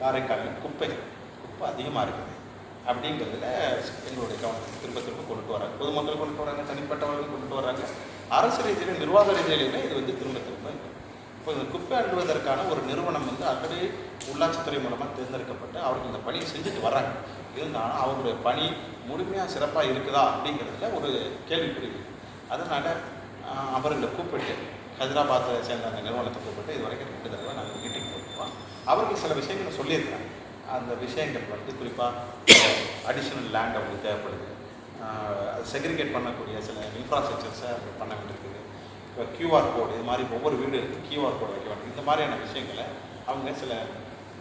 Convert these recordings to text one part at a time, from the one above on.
காரைக்காலில் குப்பை குப்பை அதிகமாக இருக்குது. அப்படிங்கிறதுல எங்களுடைய கவனத்துக்கு திரும்ப திரும்ப கொண்டுட்டு வராங்க. பொதுமக்கள் கொண்டுட்டு வராங்க தனிப்பட்டவர்கள் கொண்டுட்டு வராங்க. அரசு ரீதியிலும் நிர்வாக ரீதியிலுமே இது வந்து திரும்ப திரும்ப இப்போ இந்த குப்பை அள்ளுவதற்கான ஒரு நிறுவனம் வந்து ஆல்ரெடி உள்ளாட்சித்துறை மூலமாக தேர்ந்தெடுக்கப்பட்டு அவர்கள் இந்த பணியை செஞ்சுட்டு வர்றாங்க. இருந்தாலும் அவருடைய பணி முழுமையாக சிறப்பாக இருக்குதா அப்படிங்கிறதுல ஒரு கேள்விக்குறி அதனால் அவர்களை கூப்பிட்டு ஹைதராபாத்தை சேர்ந்த அந்த நிறுவனத்தை கூப்பிட்டு இது வரைக்கும் ரெண்டு தடவை நாங்கள் மீட்டிங் போட்டுருவோம் அவர்கள் சில விஷயங்களை சொல்லியிருக்காங்க அந்த விஷயங்கள் வந்து குறிப்பாக அடிஷ்னல் லேண்ட் அவங்களுக்கு தேவைப்படுது. அது செக்ரிகேட் பண்ணக்கூடிய சில இன்ஃப்ராஸ்ட்ரக்சர்ஸை அவங்க பண்ண வேண்டியிருக்குது இப்போ கியூஆர் கோடு இது மாதிரி ஒவ்வொரு வீடு கியூஆர் கோடு வைக்க வேண்டும் இந்த மாதிரியான விஷயங்களை அவங்க சில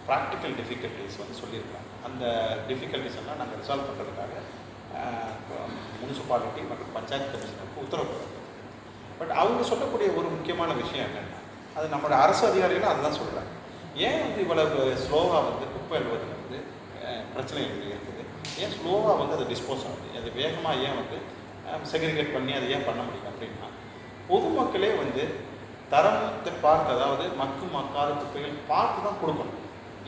ப்ராக்டிக்கல் டிஃபிகல்ட்டிஸ் வந்து சொல்லியிருக்காங்க அந்த டிஃபிகல்ட்டிஸ் எல்லாம் நாங்கள் ரிசால்வ் பண்ணுறதுக்காக முனிசிபாலிட்டி மற்றும் பஞ்சாயத்து கமிஷனருக்கு உத்தரவு போடுறோம் பட் அவங்க சொல்லக்கூடிய ஒரு முக்கியமான விஷயம் என்னென்னா அது நம்மளோட அரசு அதிகாரிகளும் அதுதான் சொல்கிறாங்க ஏன் வந்து இவ்வளவு ஸ்லோவாக வந்து குப்பை எழுவது வந்து பிரச்சனை பிரச்சனைகள் இருக்குது? ஏன் ஸ்லோவாக வந்து அதை டிஸ்போஸ் ஆகுது அது வேகமாக ஏன் வந்து செக்ரிகேட் பண்ணி அதை ஏன் பண்ண முடியும் அப்படின்னா பொதுமக்களே வந்து தரத்தை பார்த்து அதாவது மக்கும் மக்காத குப்பைகள் பார்த்து தான் கொடுக்கணும்.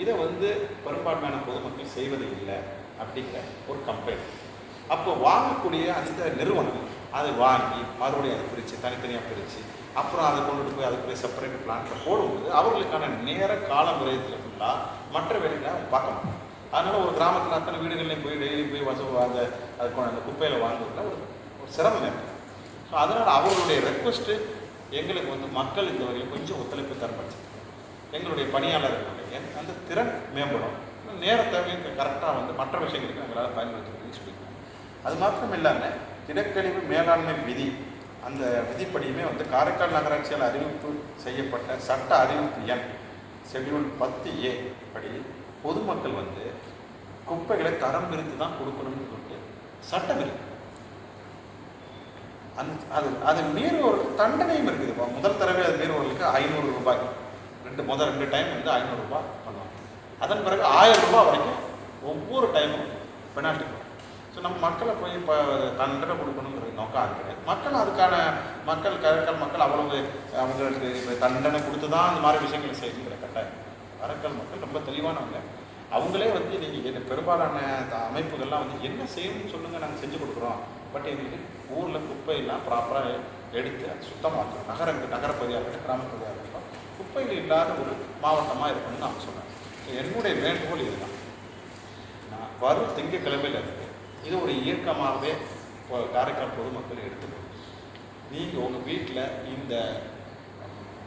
இதை வந்து பெரும்பான்மையான பொதுமக்கள் செய்வது இல்லை அப்படிங்கிற ஒரு கம்ப்ளைண்ட் அப்போ வாங்கக்கூடிய அந்த நிறுவனம் அதை வாங்கி மறுபடியும் அதை பிரித்து தனித்தனியாக பிரித்து அப்புறம் அதை கொண்டுட்டு போய் அதுக்குரிய செப்பரேட் பிளான்ட்டில் போடும்போது அவர்களுக்கான நேர கால விரயத்தில் ஃபுல்லாக மற்ற வேலைகளை அவங்க பார்க்க முடியும். அதனால் ஒரு கிராமத்தில் அத்தனை வீடுகள்லையும் போய் டெய்லி போய் வசூ அந்த அதுக்கு அந்த குப்பையில் வாங்குறதுல ஒரு ஒரு சிரமம் ஏற்படும். ஸோ அதனால் அவர்களுடைய ரெக்வஸ்ட்டு எங்களுக்கு வந்து மக்கள் இந்த வகையில் கொஞ்சம் ஒத்துழைப்பு தரப்படுச்சு எங்களுடைய பணியாளர்களுடைய அந்த திறன் மேம்படும். நேரத்தை கரெக்டாக வந்து மற்ற விஷயங்களுக்கு எங்களால் பயன்படுத்த முடியும் அது மாத்திரம் இல்லாமல் திடக்கழிவு மேலாண்மை விதி அந்த விதிப்படியுமே வந்து காரைக்கால் நகராட்சியால் அறிவிப்பு செய்யப்பட்ட சட்ட அறிவிப்பு எண் ஷெட்யூல் பத்து ஏ படி பொதுமக்கள் வந்து குப்பைகளை தரம் பிரித்து தான் கொடுக்கணும்னு சொல்லிட்டு சட்டம் இருக்கு. அந்த அது அது மீறுவவர்களுக்கு தண்டனையும் இருக்குது. இப்போ முதல் தடவை அது மீறுவவர்களுக்கு ஐநூறு ரூபாய். ரெண்டு முதல் ரெண்டு டைம் வந்து ஐநூறுரூபா பண்ணுவாங்க. அதன் பிறகு ஆயிரம் ரூபாய் வரைக்கும் ஒவ்வொரு டைமும் பெனால்ட்டி ஸோ நம்ம மக்களை போய் இப்போ தண்டனை கொடுக்கணுங்கிறது நோக்கம் இருக்குது மக்கள் அதுக்கான மக்கள் கருக்கள் மக்கள் அவ்வளவு அவங்களுக்கு இப்போ தண்டனை கொடுத்து தான் அந்த மாதிரி விஷயங்களை செய்யுங்கிற கட்டாயம் அரக்கல் மக்கள் ரொம்ப தெளிவானவங்க. அவங்களே வந்து நீங்கள் என்ன பெரும்பாலான அமைப்புகள்லாம் வந்து என்ன செய்யணும்னு சொல்லுங்கள் நாங்கள் செஞ்சு கொடுக்குறோம். பட் எங்களுக்கு ஊரில் குப்பையெல்லாம் ப்ராப்பராக எடுத்து அது சுத்தமாக்கணும். நகரங்கள் நகரப்பகுதியாக இருக்கட்டும் கிராமப்பகுதியாக இருக்கட்டும் குப்பைகள் இல்லாத ஒரு மாவட்டமாக இருக்கணும்னு நான் சொன்னேன் ஸோ என்னுடைய வேண்டுகோள் இதுதான். நான் வரும் திங்கக்கிழமையில் இருக்கு இது ஒரு இயக்கமாகவே இப்போ காரைக்கால் பொதுமக்கள் எடுத்துக்கணும். நீங்கள் உங்கள் வீட்டில் இந்த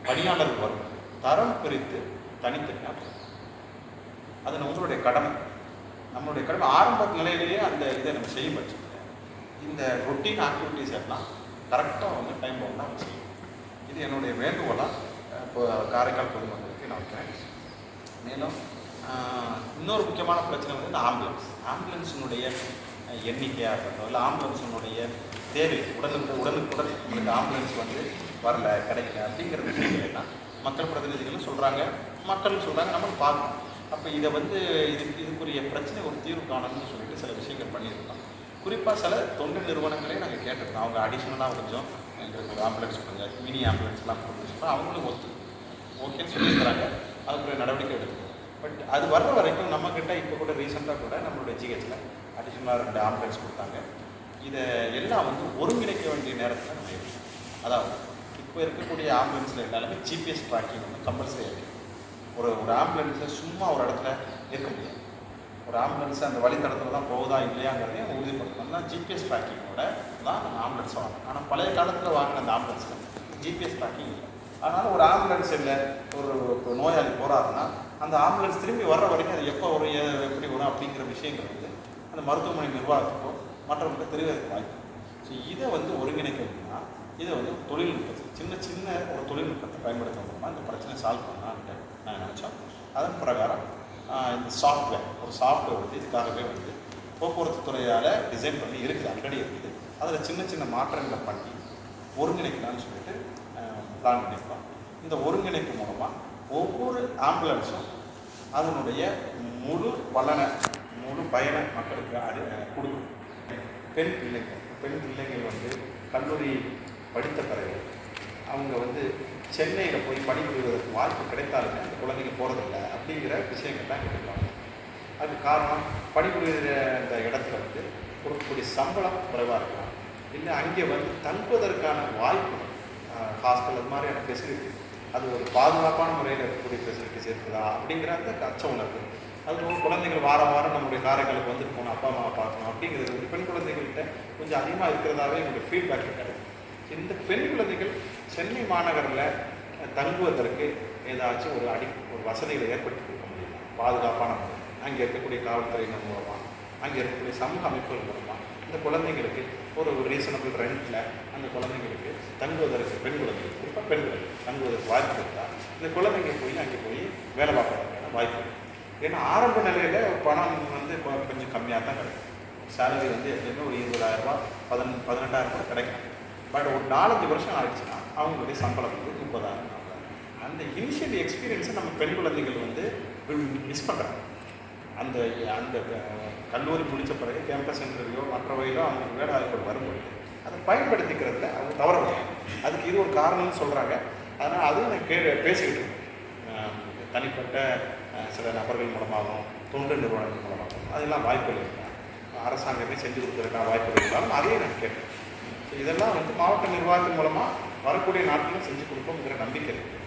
பணியாளர் வரும் தரம் பிரித்து தனித்தனியாக அது நம்மளுடைய கடமை. நம்மளுடைய கடமை. ஆரம்ப நிலையிலேயே அந்த இதை நம்ம செய்ய பட்சத்தில் இந்த ரொட்டீன் ஆக்டிவிட்டிஸ் எல்லாம் கரெக்டாக வந்து டைம் வந்து நம்ம செய்யணும். இது என்னுடைய வேண்டுகோளாக இப்போ காரைக்கால் பொதுமக்களுக்கு நான் வைக்கிறேன். மேலும் இன்னொரு முக்கியமான பிரச்சனை வந்து இந்த ஆம்புலன்ஸ் ஆம்புலன்ஸினுடைய எண்ணிக்கையாக இருக்கட்டும் இல்லை ஆம்புலன்ஸினுடைய தேவை உடனுக்கு உடனுக்குடன் நம்மளுக்கு ஆம்புலன்ஸ் வந்து வரல கிடைக்கல அப்படிங்கிற விஷயங்கள் எல்லாம் மக்கள் பிரதிநிதிகளும் சொல்கிறாங்க மக்களும் சொல்கிறாங்க நம்ம பார்க்கணும். அப்போ இதை வந்து இதுக்கு இதுக்குரிய பிரச்சனை ஒரு தீர்வு காணணும்னு சொல்லிட்டு சில விஷயங்கள் பண்ணியிருக்கோம். குறிப்பாக சில தொண்டு நிறுவனங்களே நாங்கள் கேட்டிருக்கோம். அவங்க அடிஷ்னலாக கொஞ்சம் எங்களுக்கு ஒரு ஆம்புலன்ஸ் கொஞ்சம் மினி ஆம்புலன்ஸ்லாம் கொடுத்துருக்கோம் அவங்களும் ஒத்து ஓகேன்னு சொல்லியிருக்கிறாங்க. அதுக்குரிய நடவடிக்கை எடுக்கணும் பட் அது வர்ற வரைக்கும் நம்மக்கிட்ட இப்போ கூட ரீசெண்டாக கூட நம்மளுடைய ஜிஹெச்சில் அடிஷ்னலாக ரெண்டு ஆம்புலன்ஸ் கொடுத்தாங்க. இதை எல்லாம் வந்து ஒருங்கிணைக்க வேண்டிய நேரத்தில் நம்ம அதாவது இப்போ இருக்கக்கூடிய ஆம்புலன்ஸில் எல்லாருமே ஜிபிஎஸ் ட்ராக்கிங் வந்து கம்பல்சரி இருக்குது ஒரு ஒரு ஆம்புலன்ஸை சும்மா ஒரு இடத்துல இருக்க முடியாது. ஒரு ஆம்புலன்ஸ் அந்த வழித்தடத்தில் தான் போகுதா இல்லையாங்கிறதையும் உறுதிப்படுத்தணும்னா ஜிபிஎஸ் ட்ராக்கிங்கோட தான் நம்ம ஆம்புலன்ஸ் வாங்கணும். ஆனால் பழைய காலத்தில் வாங்கின அந்த ஆம்புலன்ஸில் ஜிபிஎஸ் ட்ராக்கிங் இல்லை. அதனால் ஒரு ஆம்புலன்ஸ் இல்லை ஒரு ஒரு நோயாளி போகிறாருன்னா அந்த ஆம்புலன்ஸ் திரும்பி வர்ற வரைக்கும் அது எப்போ வரும் ஏ- எப்படி வரும் அப்படிங்கிற விஷயங்கள் வந்து அந்த மருத்துவமனை நிர்வாகத்துக்கோ மற்றவங்களுக்கு தெரிவதற்கு வாய்ப்பு. ஸோ இதை வந்து ஒருங்கிணைக்கணும்னா இதை வந்து தொழில்நுட்பத்தை சின்ன சின்ன ஒரு தொழில்நுட்பத்தை பயன்படுத்த மூலமாக இந்த பிரச்சனை சால்வ் பண்ணலான்ட்டு நான் நினச்சோம். அதன் பிரகாரம் இந்த சாஃப்ட்வேர் ஒரு சாஃப்ட்வேர் வந்து இதுக்காகவே வந்து போக்குவரத்து துறையால் டிசைன் பண்ணி இருக்குது ஆல்ரெடி இருக்குது. அதில் சின்ன சின்ன மாற்றங்களை பண்ணி ஒருங்கிணைக்கலாம்னு சொல்லிட்டு பிளான் பண்ணியிருக்கோம். இந்த ஒருங்கிணைப்பு மூலமாக ஒவ்வொரு ஆம்புலன்ஸும் அதனுடைய முழு பலனை மூணு பயனை மக்களுக்கு அது கொடுக்கும் பெண் பிள்ளைகள் பெண் பிள்ளைகள் வந்து கல்லூரி படித்த பிறகு அவங்க வந்து சென்னையில் போய் பணிபுரிவதற்கு வாய்ப்பு கிடைத்தாலுமே அந்த குழந்தைங்க போகிறதில்ல அப்படிங்கிற விஷயங்கள் தான் கேட்டுருக்காங்க. அதுக்கு காரணம் பணிபுரிகிற அந்த இடத்துல வந்து கொடுக்கக்கூடிய சம்பளம் குறைவாக இருக்கலாம். இல்லை அங்கே வந்து தங்குவதற்கான வாய்ப்பு ஹாஸ்டல் அது மாதிரியான ஃபெசிலிட்டி அது ஒரு பாதுகாப்பான முறையில் இருக்கக்கூடிய ஃபெசிலிட்டிஸ் இருக்குதா அப்படிங்கிற அந்த அச்ச உணர்வு அது குழந்தைகள் வாரம் வாரம் நம்மளுடைய காரைக்காலுக்கு வந்துட்டு போகணும் அப்பா அம்மாவை பார்க்கணும் அப்படிங்கிறது வந்து பெண் குழந்தைகள்கிட்ட கொஞ்சம் அதிகமாக இருக்கிறதாவே என்னுடைய ஃபீட்பேக் கிடையாது இந்த பெண் குழந்தைகள் சென்னை மாநகரில் தங்குவதற்கு ஏதாச்சும் ஒரு அடி ஒரு வசதிகளை ஏற்படுத்தி கொடுக்க முடியுமா? பாதுகாப்பான முறை அங்கே இருக்கக்கூடிய காவல்துறையினர் மூலமாக அங்கே இருக்கக்கூடிய சமூக அமைப்புகள் மூலமாக இந்த குழந்தைங்களுக்கு ஒரு ரீசனபிள் ரெண்டில் அந்த குழந்தைங்களுக்கு தங்குவதற்கு பெண் குழந்தைகள் குறிப்பாக பெண்கள் தங்குவதற்கு வாய்ப்பு இருந்தால் இந்த குழந்தைங்க போய் அங்கே போய் வேலை பார்க்கறதுக்கான வாய்ப்பு இருக்குது ஏன்னா ஆரம்ப நிலையில் பணம் வந்து கொஞ்சம் கம்மியாக தான் கிடைக்கும். சேலரி வந்து எப்பயுமே ஒரு இருபதாயிரரூபா பதின பதினெட்டாயிரம் ரூபாய் கிடைக்கும். பட் ஒரு நாலஞ்சு வருஷம் ஆயிடுச்சுன்னா அவங்களுடைய சம்பளம் வந்து முப்பதாயிரம் அந்த இனிஷியல் எக்ஸ்பீரியன்ஸை நம்ம பெண் குழந்தைகள் வந்து மிஸ் பண்ணுறாங்க அந்த அந்த கல்லூரி முடித்த பிறகு கேம்பஸ் இன்டர்வியூ மற்ற வகையிலோ அவங்களுக்கு வேலை வாய்ப்புகள் வரும்பொழுது அதை பயன்படுத்திக்கிறதுல அவங்க தவறவில்லை அதுக்கு இது ஒரு காரணம்னு சொல்கிறாங்க அதனால் அதுவும் நான் கே பேசிக்கிட்டு தனிப்பட்ட சில நபர்கள் மூலமாகவும் தொண்டு நிறுவனங்கள் மூலமாகவும். அதெல்லாம் வாய்ப்புகள் இருக்கா? அரசாங்கமே செஞ்சு கொடுக்குறதுக்கான வாய்ப்புகள் இருந்தாலும் அதையும் நான் கேட்டேன். ஸோ இதெல்லாம் வந்து மாவட்ட நிர்வாகத்தின் மூலமாக வரக்கூடிய நாட்களும் செஞ்சு கொடுப்போங்கிற நம்பிக்கை இருக்குது